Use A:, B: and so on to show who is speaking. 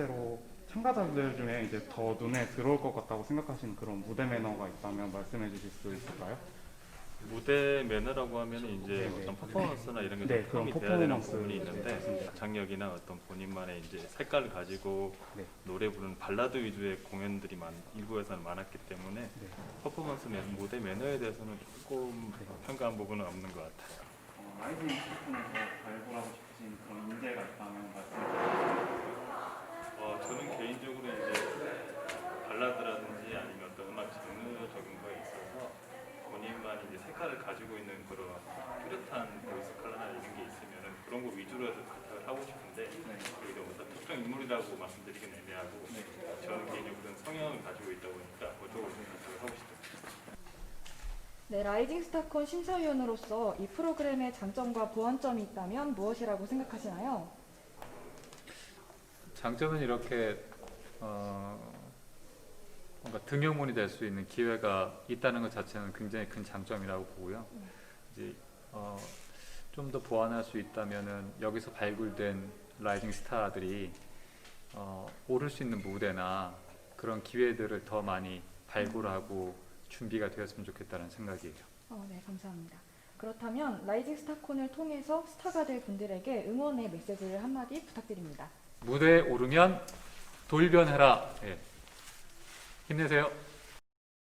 A: 실제로 참가자들 중에 이제 더 눈에 들어올 것 같다고 생각하시는 그런 무대 매너가 있다면 말씀해 주실 수 있을까요?
B: 무대 매너라고 하면 이제
A: 네, 네.
B: 어떤 퍼포먼스나 이런 게
A: 네,
B: 좀 포함이 돼야 되는
A: 퍼포먼스.
B: 부분이
A: 네,
B: 있는데. 장력이나 어떤 본인만의 이제 색깔을 가지고
A: 네.
B: 노래 부르는 발라드 위주의 공연들이 많, 일부에서는 많았기 때문에
A: 네.
B: 퍼포먼스 매, 무대 매너에 대해서는 조금
A: 네.
B: 평가한 부분은 없는 것 같아요.
A: 어, 라이브 시스템에서 발굴하고 싶으신 그런 인재가 있다면 말씀해 주세요.
B: 어, 저는 개인적으로 이제 발라드라든지 아니면 어떤 음악 장르적인 거에 있어서 본인만 이제 색깔을 가지고 있는 그런 뚜렷한 보이스 컬러나 이런 게 있으면은 그런 거 위주로 해서 부탁을 하고 싶은데 그게 어떤 특정 인물이라고 말씀드리긴 애매하고 저는 개인적으로 성향을 가지고 있다 보니까 그쪽으로 좀 부탁을 하고 싶습니다.
C: 네, 라이징 스타콘 심사위원으로서 이 프로그램의 장점과 보완점이 있다면 무엇이라고 생각하시나요?
D: 장점은 이렇게 어, 뭔가 등용문이 될 수 있는 기회가 있다는 것 자체는 굉장히 큰 장점이라고 보고요. 이제 어, 좀 더 보완할 수 있다면은 여기서 발굴된 라이징 스타들이 어, 오를 수 있는 무대나 그런 기회들을 더 많이 발굴하고 준비가 되었으면 좋겠다는 생각이에요.
C: 어, 네, 감사합니다. 그렇다면 라이징 스타콘을 통해서 스타가 될 분들에게 응원의 메시지를 한마디 부탁드립니다.
D: 무대에 오르면 돌변해라. 예. 힘내세요.